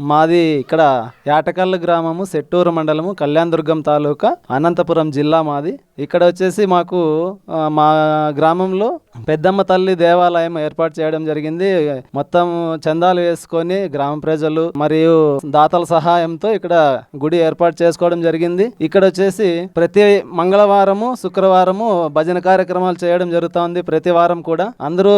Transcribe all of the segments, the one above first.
మాది ఇక్కడ యాటకల్లు గ్రామము సెట్టూరు మండలము కళ్యాణదుర్గం తాలూకా అనంతపురం జిల్లా మాది. ఇక్కడ వచ్చేసి మాకు మా గ్రామంలో పెద్దమ్మ తల్లి దేవాలయం ఏర్పాటు చేయడం జరిగింది. మొత్తం చందాలు వేసుకొని గ్రామ ప్రజలు మరియు దాతల సహాయంతో ఇక్కడ గుడి ఏర్పాటు చేసుకోవడం జరిగింది. ఇక్కడ వచ్చేసి ప్రతి మంగళవారము శుక్రవారము భజన కార్యక్రమాలు చేయడం జరుగుతోంది ప్రతి వారం కూడా. అందరూ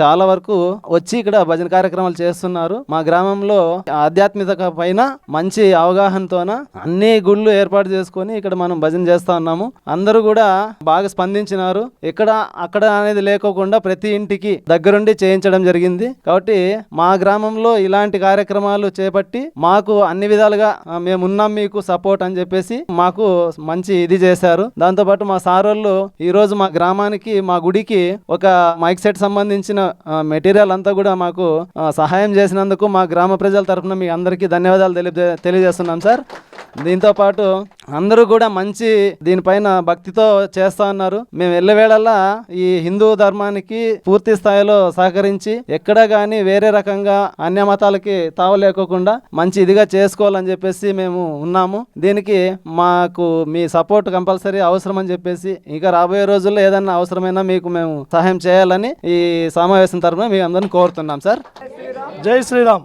చాలా వరకు వచ్చి ఇక్కడ భజన కార్యక్రమాలు చేస్తున్నారు. మా గ్రామంలో ఆధ్యాత్మికత పైన మంచి అవగాహనతోన అన్ని గుళ్ళు ఏర్పాటు చేసుకొని ఇక్కడ మనం భజన చేస్తా ఉన్నాము. అందరూ కూడా బాగా స్పందించినారు. ఇక్కడ అక్కడ అనేది లేకోకుండా ప్రతి ఇంటికి దగ్గరుండి చేయించడం జరిగింది. కాబట్టి మా గ్రామంలో ఇలాంటి కార్యక్రమాలు చేపట్టి మాకు అన్ని విధాలుగా మేమున్నాం మేము ఉన్నాం మీకు సపోర్ట్ అని చెప్పేసి మాకు మంచి ఇది చేశారు. దాంతోపాటు మా సార్ వాళ్ళు ఈ రోజు మా గ్రామానికి మా గుడికి ఒక మైక్ సెట్ సంబంధించిన మెటీరియల్ అంతా కూడా మాకు సహాయం చేసినందుకు మా గ్రామ ప్రజల తరఫున మీ అందరికీ ధన్యవాదాలు తెలియజేస్తున్నాం సార్. దీంతో పాటు అందరూ కూడా మంచి దీనిపైన భక్తితో చేస్తా ఉన్నారు. మేము వెళ్ళవేళల్లా ఈ హిందూ ధర్మానికి పూర్తి స్థాయిలో సహకరించి ఎక్కడ కానీ వేరే రకంగా అన్య మతాలకి తావలేకోకుండా మంచి ఇదిగా చేసుకోవాలని చెప్పేసి మేము ఉన్నాము. దీనికి మాకు మీ సపోర్ట్ కంపల్సరీ అవసరం అని చెప్పేసి ఇంకా రాబోయే రోజుల్లో ఏదన్నా అవసరమైనా మీకు మేము సహాయం చేయాలని ఈ సమావేశం తరఫున మీ అందరిని కోరుతున్నాం సార్. జై శ్రీరామ్.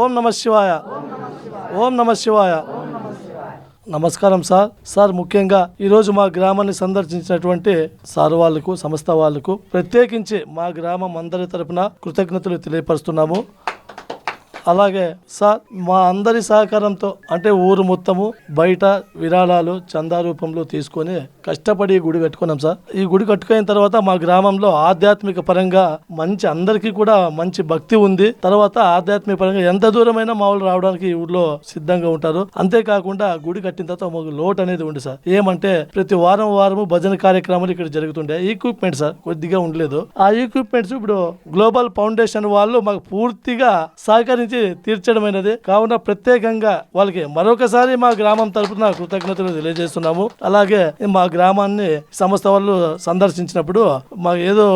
ఓం నమ శివాయ. ఓం నమ శివాయ. నమస్కారం సార్. సార్ ముఖ్యంగా ఈరోజు మా గ్రామాన్ని సందర్శించినటువంటి సార్ వాళ్ళకు సంస్థ వాళ్ళకు ప్రత్యేకించి మా గ్రామం అందరి తరపున కృతజ్ఞతలు తెలియపరుస్తున్నాము. అలాగే సార్ మా అందరి సహకారంతో అంటే ఊరు మొత్తము బయట విరాళాలు చందా రూపంలో తీసుకొని కష్టపడి గుడి కట్టుకున్నాం సార్. ఈ గుడి కట్టుకున్న తర్వాత మా గ్రామంలో ఆధ్యాత్మిక పరంగా మంచి అందరికీ కూడా మంచి భక్తి ఉంది. తర్వాత ఆధ్యాత్మిక పరంగా ఎంత దూరమైనా మా వాళ్ళు రావడానికి ఈ ఊర్లో సిద్ధంగా ఉంటారు. అంతేకాకుండా గుడి కట్టిన తర్వాత మాకు లోటు అనేది ఉంది సార్. ఏమంటే ప్రతి వారం వారము భజన కార్యక్రమాలు ఇక్కడ జరుగుతుండే. ఈక్విప్మెంట్ సార్ కొద్దిగా ఉండలేదు. ఆ ఈక్విప్మెంట్స్ ఇప్పుడు గ్లోబల్ ఫౌండేషన్ వాళ్ళు మాకు పూర్తిగా సహకరించి తీర్చడమైనది. కావున ప్రత్యేకంగా వాళ్ళకి మరొకసారి మా గ్రామం తరపున కృతజ్ఞతలు తెలియజేస్తున్నాము. అలాగే మా గ్రామాన్ని సంస్థ వాళ్ళు సందర్శించినప్పుడు మాకు ఏదో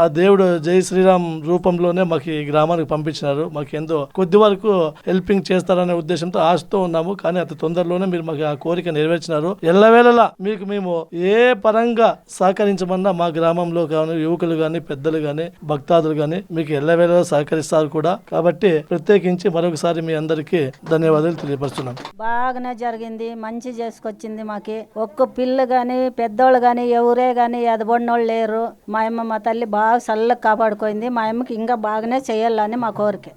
ఆ దేవుడు జై శ్రీరామ్ రూపంలోనే మాకు ఈ గ్రామానికి పంపించినారు. మాకు ఎంతో కొద్ది వరకు హెల్పింగ్ చేస్తారనే ఉద్దేశంతో ఆశతో ఉన్నాము. కానీ అతి తొందరలోనే మీరు మాకు ఆ కోరిక నెరవేర్చినారు. ఎల్లవేళలా మీకు మేము ఏ పరంగా సహకరించమన్నా మా గ్రామంలో కానీ యువకులు కానీ పెద్దలు కానీ భక్తాదులు కానీ మీకు ఎల్లవేళలా సహకరిస్తారు కూడా. కాబట్టి ప్రత్యేక ప్రత్యేకించి మరొకసారి మీ అందరికీ ధన్యవాదాలు తెలియపరుస్తున్నాం. బాగానే జరిగింది మంచి చేసుకొచ్చింది మాకి. ఒక్క పిల్ల గాని పెద్దోళ్ళు గాని ఎవరే గాని ఎదబడినోళ్ళు లేరు. మా అమ్మ మా తల్లి బాగా చల్లగా కాపాడుకోయింది. మా అమ్మకి ఇంకా బాగానే చేయాలని మా కోరిక.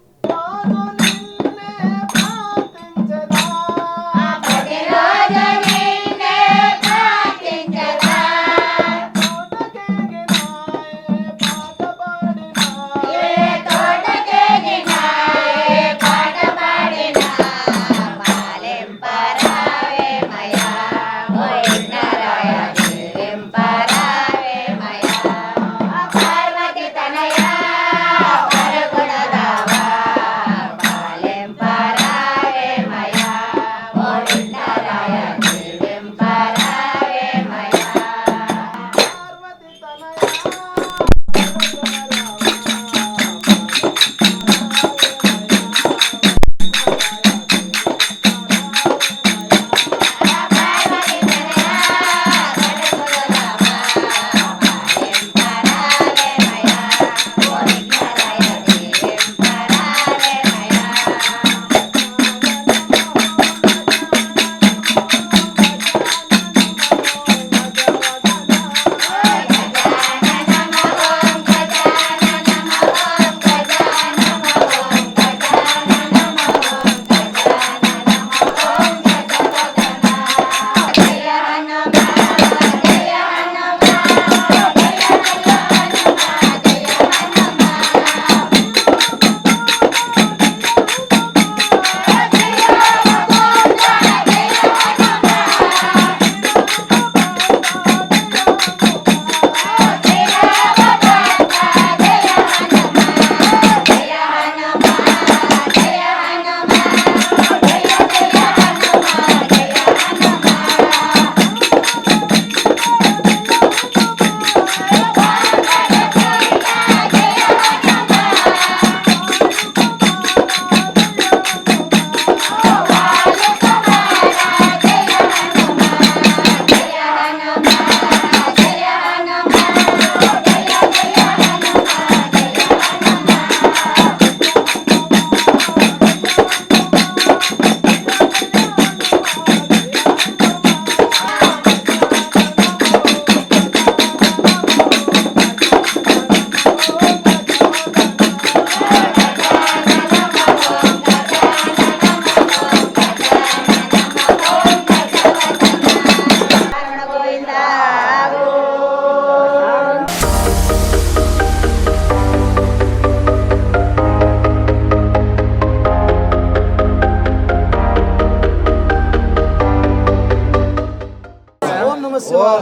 నమ శివాయ.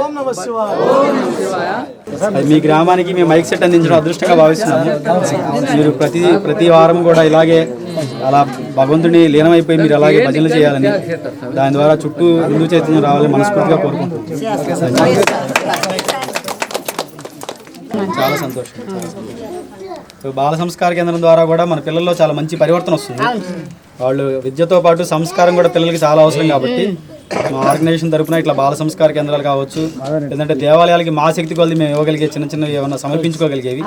ఓం నమ శివాయ. అది మీ గ్రామానికి మేము మైక్ సెట్ అందించడం అదృష్టంగా భావిస్తున్నాము. మీరు ప్రతి ప్రతి వారం కూడా ఇలాగే అలా భగవంతుని లీనమైపోయి మీరు అలాగే భజనలు చేయాలని దాని ద్వారా చుట్టూ హిందూ చైతన్యం రావాలని మనస్ఫూర్తిగా కోరుకుంటున్నాం. చాలా సంతోషం. బాల సంస్కార కేంద్రం ద్వారా కూడా మన పిల్లల్లో చాలా మంచి పరివర్తన వస్తుంది. వాళ్ళు విద్యతో పాటు సంస్కారం కూడా పిల్లలకి చాలా అవసరం కాబట్టి మా ఆర్గనైజేషన్ తరపున ఇట్లా బాల సంస్కార కేంద్రాలు కావచ్చు లేదంటే దేవాలయాలకి మా శక్తి కొద్ది మేము ఇవ్వగలిగే చిన్న చిన్నవి ఏమన్నా సమర్పించుకోగలిగేవి.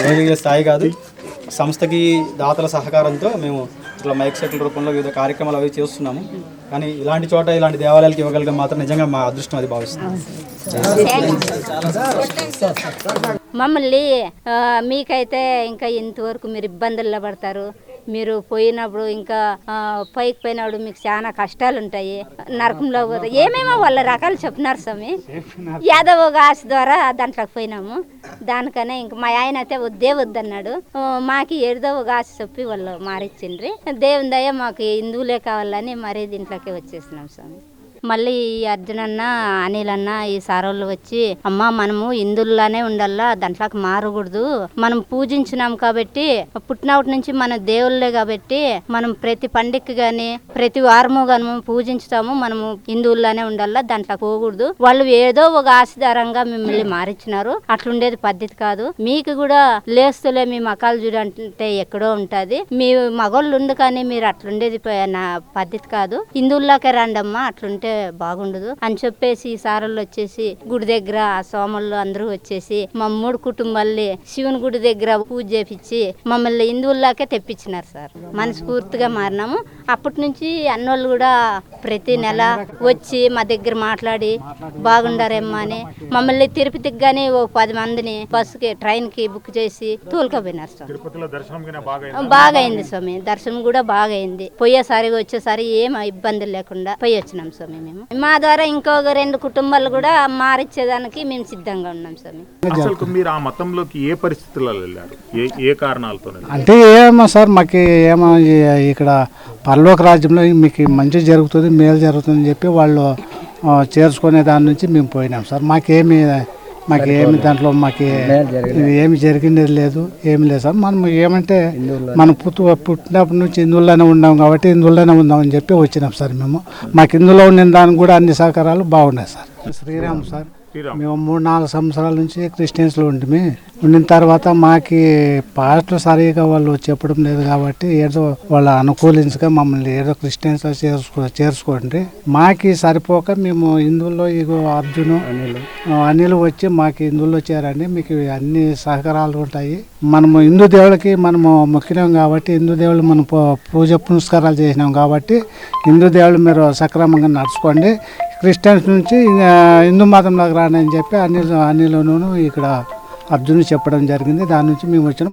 ఇవ్వగలిగే స్థాయి కాదు. సంస్థకి దాతల సహకారంతో మేము ఇట్లా మైక్ సెట్ల రూపంలో వివిధ కార్యక్రమాలు అవి చేస్తున్నాము. కానీ ఇలాంటి చోట ఇలాంటి దేవాలయాలకి ఇవ్వగలిగే మాత్రం నిజంగా మా అదృష్టం అది భావిస్తున్నాం మమ్మల్ని మీకైతే ఇంకా ఇంతవరకు మీరు ఇబ్బందుల్లో పడతారు. మీరు పోయినప్పుడు ఇంకా పైకి పోయినప్పుడు మీకు చాలా కష్టాలు ఉంటాయి నరకంలో పోతే ఏమేమో వాళ్ళ రకాలు చెప్పినారు స్వామి. యాదవ ఒక ఆశ ద్వారా దాంట్లోకి పోయినాము. దానికనే ఇంక మా ఆయన అయితే వద్దే వద్దన్నాడు మాకు మాకి ఏదో ఒక ఆశ చెప్పి వాళ్ళు మారిచ్చిండ్రి. దేవుని దయ మాకు హిందువులే కావాలని మరీ దీంట్లోకి వచ్చేసినాం స్వామి. మళ్ళీ ఈ అన్న అనిల్ అన్న ఈ సారోళ్ళు వచ్చి అమ్మ మనము హిందువుల్లానే ఉండాలా దాంట్లోకి మారకూడదు. మనం పూజించినాం కాబట్టి పుట్టినప్పటి నుంచి మన దేవుళ్ళే కాబట్టి మనం ప్రతి పండుగ గాని ప్రతి వారము గాను పూజించుతాము. మనము హిందువుల్లానే ఉండాలా దాంట్లో పోకూడదు. వాళ్ళు ఏదో ఒక ఆశధారంగా మిమ్మల్ని మారిచ్చినారు. అట్లుండేది పద్ధతి కాదు. మీకు కూడా లేస్తులే మీ మకాలు చూడంటే ఎక్కడో ఉంటుంది. మీ మగోళ్ళు ఉండు కానీ మీరు అట్లుండేది పద్ధతి కాదు. హిందువుల్లాకే రండమ్మా అట్లుంటే బాగుండదు అని చెప్పేసి సారళ్ళు వచ్చేసి గుడి దగ్గర ఆ సోమళ్ళు అందరూ వచ్చేసి మా మూడు కుటుంబాల్ని శివుని గుడి దగ్గర పూజ చేపించి మమ్మల్ని హిందువుల్లాకే తెప్పించినారు సార్. మనస్ఫూర్తిగా మారినాము. అప్పటి నుంచి అన్నోళ్ళు కూడా ప్రతి నెల వచ్చి మా దగ్గర మాట్లాడి బాగుండారేమ్మా అని మమ్మల్ని తిరుపతికి కానీ ఓ పది మందిని బస్సుకి ట్రైన్కి బుక్ చేసి తోలుకపోయినారు సార్. బాగా అయింది స్వామి. దర్శనం కూడా బాగా అయింది పోయేసారి వచ్చేసారి ఏం ఇబ్బంది లేకుండా పోయి వచ్చినాం స్వామి. మేము మా ద్వారా ఇంకొక రెండు కుటుంబాలు కూడా మారిచ్చేదానికి మేము సిద్ధంగా ఉన్నాం స్వామి. అసలు మీరు ఆ మతంలోకి ఏ పరిస్థితులలో వెళ్ళారు? ఏ ఏ కారణాలతో అంటే ఏమో సార్ మాకు ఏమో ఇక్కడ పరలోక రాజ్యంలో మీకు మంచి జరుగుతుంది మేలు జరుగుతుంది చెప్పి వాళ్ళు చేర్చుకునే దాని నుంచి మేము పోయినాం సార్. మాకేమి మాకేమి దాంట్లో మాకు ఏమి జరిగినది లేదు ఏమి లేదు సార్. మనం ఏమంటే మనం పుట్టు పుట్టినప్పటి నుంచి హిందువుల్లోనే ఉన్నాం కాబట్టి హిందువుల్లోనే ఉందామని చెప్పి వచ్చినాం సార్ మేము. మాకు హిందువులో ఉండిన దానికి కూడా అన్ని సహకారాలు బాగున్నాయి సార్. శ్రీరామ్ సార్. మేము మూడు నాలుగు సంవత్సరాల నుంచి క్రిస్టియన్స్లో ఉంటుంది ఉండిన తర్వాత మాకి పాస్టర్ సరిగా వాళ్ళు చెప్పడం లేదు కాబట్టి ఏదో వాళ్ళ అనుకూలించగా మమ్మల్ని ఏదో క్రిస్టియన్స్ చేర్చుకో చేర్చుకోండి. మాకి సరిపోక మేము హిందువుల్లో ఇగో అర్జును అనిల్. వచ్చి మాకు హిందువుల్లో చేరండి. మీకు అన్ని సహకారాలు ఉంటాయి. మనము హిందూ దేవుళ్ళకి మనము మొక్కినాం కాబట్టి హిందూ దేవుళ్ళు మనం పూజ పునస్కారాలు చేసినాం కాబట్టి హిందూ దేవుళ్ళు మీరు సక్రమంగా నడుచుకోండి. క్రిస్టియన్స్ నుంచి హిందూ మతంలోకి రానని చెప్పి అనిల్ అనిల్ను ఇక్కడ అర్జున్ చెప్పడం జరిగింది. దాని నుంచి మేము వచ్చినాం.